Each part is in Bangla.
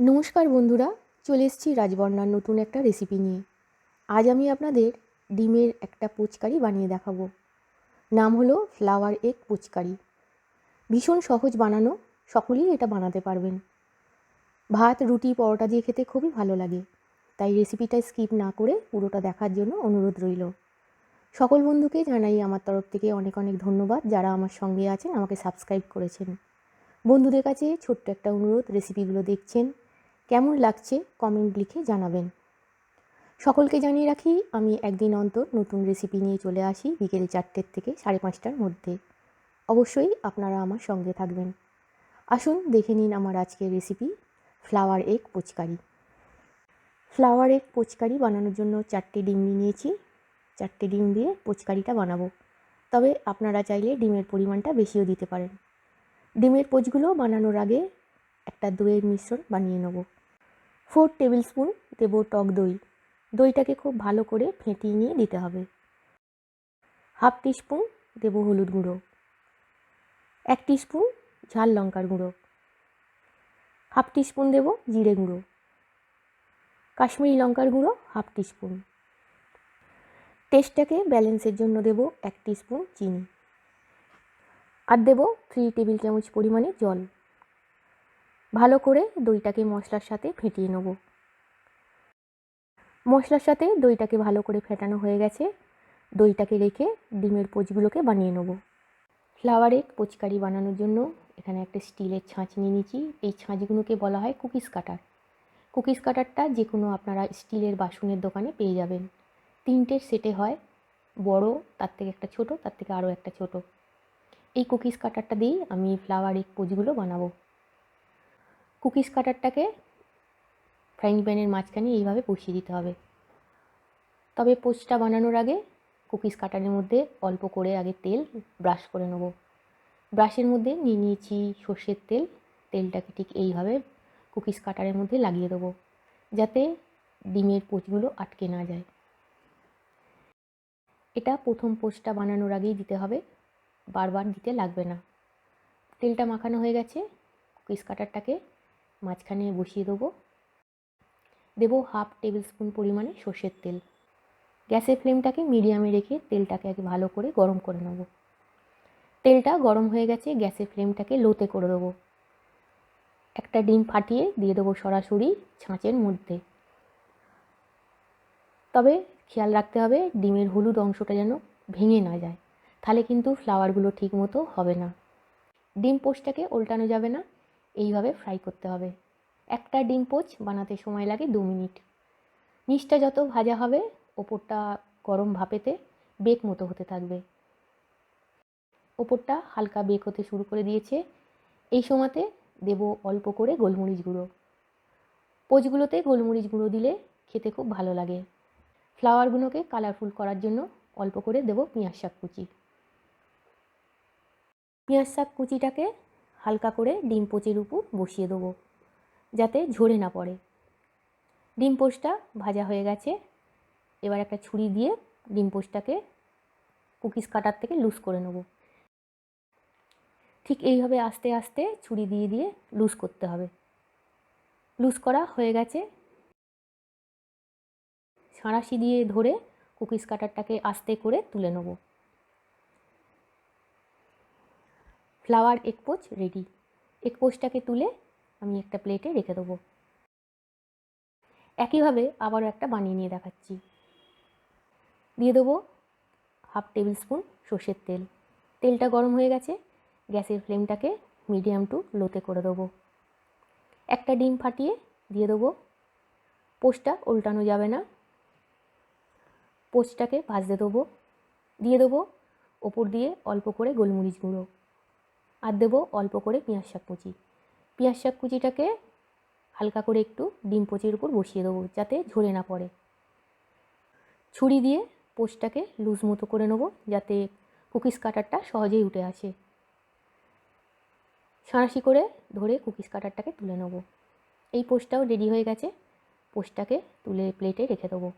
নমস্কার বন্ধুরা, চলে এসেছি রাজবর্ণার নতুন একটা রেসিপি নিয়ে। আজ আমি আপনাদের ডিমের একটা পুচকারি বানিয়ে দেখাবো। নাম হলো ফ্লাওয়ার এগ পুচকারি। ভীষণ সহজ বানানো, সকলেই এটা বানাতে পারবেন। ভাত, রুটি, পরোটা দিয়ে খেতে খুবই ভালো লাগে। তাই রেসিপিটা স্কিপ না করে পুরোটা দেখার জন্য অনুরোধ রইল। সকল বন্ধুকে জানাই আমার তরফ থেকে অনেক অনেক ধন্যবাদ যারা আমার সঙ্গে আছেন, আমাকে সাবস্ক্রাইব করেছেন। বন্ধুদের কাছে ছোট্ট একটা অনুরোধ রেসিপিগুলো দেখছেন কেমন লাগছে কমেন্ট লিখে জানাবেন। সকলকে জানিয়ে রাখি, আমি একদিন অন্তর নতুন রেসিপি নিয়ে চলে আসি বিকেল চারটের থেকে সাড়ে পাঁচটার মধ্যে। অবশ্যই আপনারা আমার সঙ্গে থাকবেন। আসুন দেখে নিন আমার আজকের রেসিপি ফ্লাওয়ার এগ পুচকারি। ফ্লাওয়ার এগ পুচকারি বানানোর জন্য চারটে ডিম নিয়েছি। চারটে ডিম দিয়ে পুচকারিটা বানাবো। তবে আপনারা চাইলে ডিমের পরিমাণটা বেশিও দিতে পারেন। ডিমের পোচগুলো বানানোর আগে একটা দইয়ের মিশ্রণ বানিয়ে নেব। ফোর টেবিল স্পুন দেব টক দই। দইটাকে খুব ভালো করে ফেটিয়ে নিয়ে দিতে হবে। হাফ টিস্পুন দেব হলুদ গুঁড়ো। এক টিস্পুন ঝাল লঙ্কার গুঁড়ো। হাফ টিস্পুন দেব জিরে গুঁড়ো। কাশ্মীরি লঙ্কার গুঁড়ো হাফ টিস্পুন। টেস্টটাকে ব্যালেন্সের জন্য দেব এক টিস্পুন চিনি। আর দেব থ্রি টেবিল চামচ পরিমাণে জল। ভালো করে দইটাকে মশলার সাথে ফেটিয়ে নেব। মশলার সাথে দইটাকে ভালো করে ফেটানো হয়ে গেছে। দইটাকে রেখে ডিমের পোচগুলোকে বানিয়ে নেব। ফ্লাওয়ার এগ পোচকারি বানানোর জন্য এখানে একটা স্টিলের ছাঁচ নিয়ে নিয়েছি। এই ছাঁচগুলোকে বলা হয় কুকিজ কাটার। কুকিজ কাটারটা যে কোনো আপনারা স্টিলের বাসনের দোকানে পেয়ে যাবেন। তিনটের সেটে হয়, বড়, তার থেকে একটা ছোট, তার থেকে আরও একটা ছোট। এই কুকিজ কাটারটা দিয়েই আমি ফ্লাওয়ার এগ পোচগুলো বানাবো। কুকিজ কাটারটাকে ফ্রাইং প্যানের মাঝখানে এইভাবে বসিয়ে দিতে হবে। তবে পোচটা বানানোর আগে কুকিজ কাটারের মধ্যে অল্প করে আগে তেল ব্রাশ করে নেব। ব্রাশের মধ্যে নিয়ে নিয়েছি সর্ষের তেল। তেলটাকে ঠিক এইভাবে কুকিজ কাটারের মধ্যে লাগিয়ে দেবো, যাতে ডিমের পোচগুলো আটকে না যায়। এটা প্রথম পোচটা বানানোর আগেই দিতে হবে, বারবার দিতে লাগবে না। তেলটা মাখানো হয়ে গেছে, কুকিজ কাটারটাকে মাঝখানে বসিয়ে দেবো। দেবো হাফ টেবিল স্পুন পরিমাণে সর্ষের তেল। গ্যাসের ফ্লেমটাকে মিডিয়ামে রেখে তেলটাকে আগে ভালো করে গরম করে নেব। তেলটা গরম হয়ে গেছে, গ্যাসের ফ্লেমটাকে লোতে করে দেবো। একটা ডিম ফাটিয়ে দিয়ে দেবো সরাসরি ছাঁচের মধ্যে। তবে খেয়াল রাখতে হবে, ডিমের হলুদ অংশটা যেন ভেঙে না যায়। তাহলে কিন্তু ফ্লাওয়ারগুলো ঠিক মতো হবে না। ডিম পোস্টটাকে উল্টানো যাবে না। এইভাবে ফ্রাই করতে হবে। একটা ডিম পোচ বানাতে সময় লাগে দু মিনিট। নিচটা যত ভাজা হবে, ওপরটা গরম ভাপেতে বেক মতো হতে থাকবে। ওপরটা হালকা বেক হতে শুরু করে দিয়েছে। এই সময়তে দেব অল্প করে গোলমরিচ গুঁড়ো। পোচগুলোতে গোলমরিচ গুঁড়ো দিলে খেতে খুব ভালো লাগে। ফ্লাওয়ারগুলোকে কালারফুল করার জন্য অল্প করে দেব পেঁয়াজ শাক কুচি। পেঁয়াজ শাক কুচিটাকে হালকা করে ডিম পোচের উপর বসিয়ে দেবো, যাতে ঝরে না পড়ে। ডিম পোচটা ভাজা হয়ে গেছে। এবার একটা ছুরি দিয়ে ডিম পোচটাকে কুকিজ কাটার থেকে লুজ করে নেব। ঠিক এইভাবে আস্তে আস্তে ছুরি দিয়ে দিয়ে লুজ করতে হবে। লুজ করা হয়ে গেছে। সাঁড়াশি দিয়ে ধরে কুকিজ কাটারটাকে আস্তে করে তুলে নেব। ফ্লাওয়ার এক পোচ রেডি। এক পোচটাকে তুলে আমি একটা প্লেটে রেখে দেবো। একইভাবে আবারও একটা বানিয়ে নিয়ে দেখাচ্ছি। দিয়ে দেবো হাফ টেবিল স্পুন সর্ষের তেল। তেলটা গরম হয়ে গেছে, গ্যাসের ফ্লেমটাকে মিডিয়াম টু লোতে করে দেবো। একটা ডিম ফাটিয়ে দিয়ে দেবো। পোস্টটা উল্টানো যাবে না। পোস্টটাকে ভাজতে দেবো। দিয়ে দেবো ওপর দিয়ে অল্প করে গোলমরিচ গুঁড়ো। আর দেবো অল্প করে পেঁয়াজ শাক কুচি। পেঁয়াজ শাক কুচিটাকে হালকা করে একটু ডিম পচির উপর বসিয়ে দেবো যাতে ঝরে না পড়ে। ছুরি দিয়ে পোস্টটাকে লুজ মতো করে নেব যাতে কুকিজ কাটারটা সহজেই উঠে আসে। সাঁড়াশি করে ধরে কুকিজ কাটারটাকে তুলে নেব। এই পোস্টটাও রেডি হয়ে গেছে। পোস্টটাকে তুলে প্লেটে রেখে দেবো।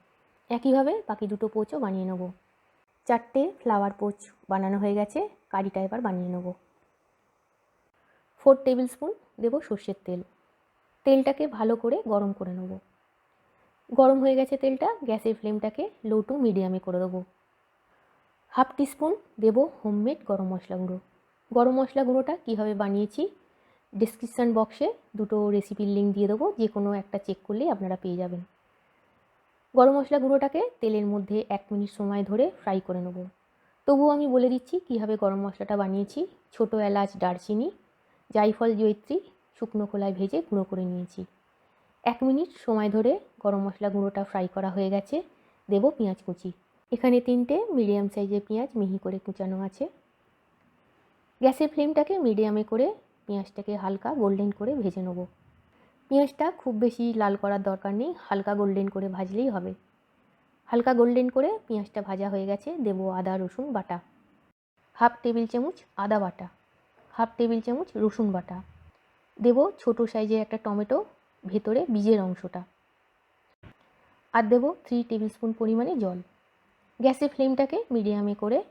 একইভাবে বাকি দুটো পোচও বানিয়ে নেব। চারটে ফ্লাওয়ার পোচ বানানো হয়ে গেছে। কারিটা এবার বানিয়ে নেব। ফোর টেবিল স্পুন দেবো সর্ষের তেল। তেলটাকে ভালো করে গরম করে নেব। গরম হয়ে গেছে তেলটা, গ্যাসের ফ্লেমটাকে লো টু মিডিয়ামে করে দেবো। হাফ টিস্পুন দেব হোমমেড গরম মশলা গুঁড়ো। গরম মশলা গুঁড়োটা কীভাবে বানিয়েছি, ডিসক্রিপশান বক্সে দুটো রেসিপির লিঙ্ক দিয়ে দেবো, যে কোনো একটা চেক করলেই আপনারা পেয়ে যাবেন। গরম মশলা গুঁড়োটাকে তেলের মধ্যে এক মিনিট সময় ধরে ফ্রাই করে নেব। তবুও আমি বলে দিচ্ছি কীভাবে গরম মশলাটা বানিয়েছি। ছোটো এলাচ, দারচিনি জাইফল জৈত্রী শুকনো খোলায় ভেজে গুঁড়ো করে নিয়েছি। এক মিনিট সময় ধরে গরম মশলা গুঁড়োটা ফ্রাই করা হয়ে গেছে। দেব পেঁয়াজ কুচি। এখানে তিনটে মিডিয়াম সাইজের পেঁয়াজ মিহি করে কুচানো আছে। গ্যাসের ফ্লেমটাকে মিডিয়ামে করে পেঁয়াজটাকে হালকা গোল্ডেন করে ভেজে নেব। পেঁয়াজটা খুব বেশি লাল করার দরকার নেই, হালকা গোল্ডেন করে ভাজলেই হবে। হালকা গোল্ডেন করে পেঁয়াজটা ভাজা হয়ে গেছে, দেবো আদা, রসুন বাটা। হাফ টেবিল চামচ আদা বাটা। হাফ টেবিল চামচ রসুন বাটা। দেব ছোটো সাইজের একটা টমেটো, ভেতরে বীজের অংশটা। আর দেব থ্রি টেবিল স্পুন পরিমাণে জল। গ্যাসের ফ্লেমটাকে মিডিয়ামে করে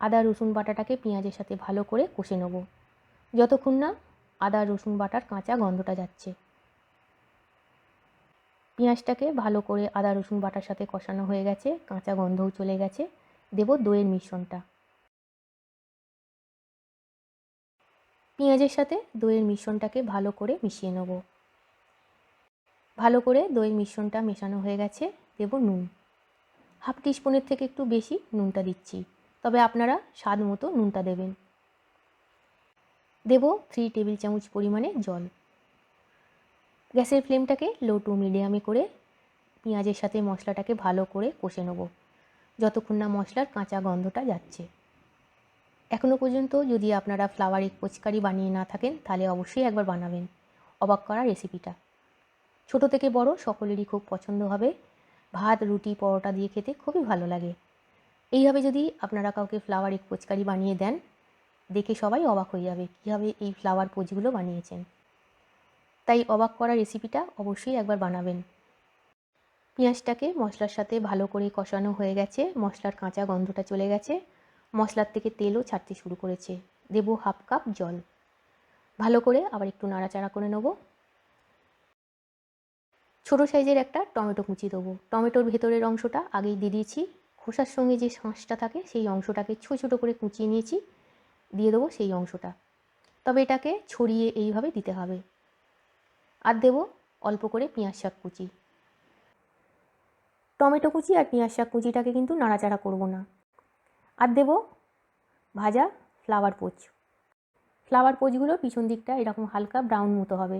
আদা, রসুন বাটাটাকে পেঁয়াজের সাথে ভালো করে কষে নেব। যতক্ষণ না আদা, রসুন বাটার কাঁচা গন্ধটা যাচ্ছে। পেঁয়াজটাকে ভালো করে আদা, রসুন বাটার সাথে কষানো হয়ে গেছে, কাঁচা গন্ধও চলে গেছে। দেব দইয়ের মিশ্রণটা। পেঁয়াজের সাথে দইয়ের মিশ্রণটাকে ভালো করে মিশিয়ে নেব। ভালো করে দইয়ের মিশ্রণটা মেশানো হয়ে গেছে, দেব নুন। হাফ টিস্পুনের থেকে একটু বেশি নুনটা দিচ্ছি, তবে আপনারা স্বাদ মতো নুনটা দেবেন। দেব থ্রি টেবিল চামচ পরিমাণে জল। গ্যাসের ফ্লেমটাকে লো টু মিডিয়ামে করে পেঁয়াজের সাথে মশলাটাকে ভালো করে কষে নেব, যতক্ষণ না মশলার কাঁচা গন্ধটা যাচ্ছে। এখনও পর্যন্ত যদি আপনারা ফ্লাওয়ার এগ পচকারি বানিয়ে না থাকেন, তাহলে অবশ্যই একবার বানাবেন। অবাক করা রেসিপিটা ছোট থেকে বড় সকলেরই খুব পছন্দ হবে। ভাত, রুটি, পরোটা দিয়ে খেতে খুবই ভালো লাগে। এইভাবে যদি আপনারা কাউকে ফ্লাওয়ার এগ পচকারি বানিয়ে দেন, দেখে সবাই অবাক হয়ে যাবে কীভাবে এই ফ্লাওয়ার পোচগুলো বানিয়েছেন। তাই অবাক করা রেসিপিটা অবশ্যই একবার বানাবেন। পেঁয়াজটাকে মশলার সাথে ভালো করে কষানো হয়ে গেছে। মশলার কাঁচা গন্ধটা চলে গেছে। মশলার থেকে তেলও ছাড়তে শুরু করেছে। দেব হাফ কাপ জল। ভালো করে আবার একটু নাড়াচাড়া করে নেব। ছোটো সাইজের একটা টমেটো কুচি দেবো। টমেটোর ভেতরের অংশটা আগেই দিয়ে দিয়েছি। খোসার সঙ্গে যে শাঁসটা থাকে, সেই অংশটাকে ছোটো ছোটো করে কুচিয়ে নিয়েছি। দিয়ে দেবো সেই অংশটা। তবে এটাকে ছড়িয়ে এইভাবে দিতে হবে। আর দেবো অল্প করে পেঁয়াজ শাক কুচি। টমেটো কুচি আর পেঁয়াজ শাক কুচিটাকে কিন্তু নাড়াচাড়া করব না। আর দেব ভাজা ফ্লাওয়ার পোচ ফ্লাওয়ার পোচগুলোর পিছন দিকটা এরকম হালকা ব্রাউন মতো হবে।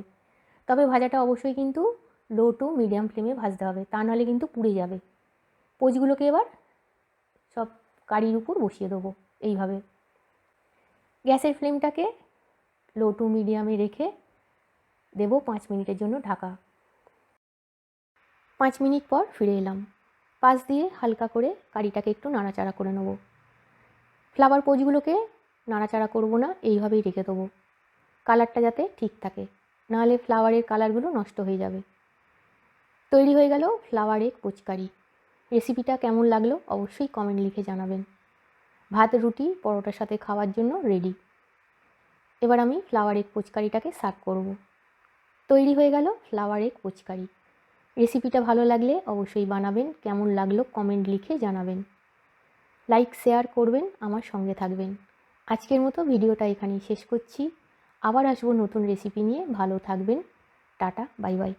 তবে ভাজাটা অবশ্যই কিন্তু লো টু মিডিয়াম ফ্লেমে ভাজতে হবে, তা নাহলে কিন্তু পুড়ে যাবে। পোচগুলোকে এবার সব কারির উপর বসিয়ে দেবো এইভাবে। গ্যাসের ফ্লেমটাকে লো টু মিডিয়ামে রেখে দেব পাঁচ মিনিটের জন্য ঢাকা। পাঁচ মিনিট পর ফিরে এলাম। পাশ দিয়ে হালকা করে কারিটাকে একটু নাড়াচাড়া করে নেব। ফ্লাওয়ার পোজগুলোকে নাড়াচাড়া করব না, এইভাবেই রেখে দেবো। কালারটা যাতে ঠিক থাকে, নাহলে ফ্লাওয়ারের কালারগুলো নষ্ট হয়ে যাবে। তৈরি হয়ে গেল ফ্লাওয়ার এগ পুচকারি। রেসিপিটা কেমন লাগল অবশ্যই কমেন্ট লিখে জানাবেন। ভাত, রুটি, পরোটার সাথে খাওয়ার জন্য রেডি এবার আমি ফ্লাওয়ার এগ পুচকারিটাকে সার্ভ করব। তৈরি হয়ে গেল ফ্লাওয়ার এগ পুচকারি। রেসিপিটা ভালো লাগলে অবশ্যই বানাবেন, কেমন লাগল কমেন্ট লিখে জানাবেন। লাইক শেয়ার করবেন, আমার সঙ্গে থাকবেন। আজকের মতো ভিডিওটা এখানেই শেষ করছি। আবার আসব নতুন রেসিপি নিয়ে। ভালো থাকবেন। Tata bye bye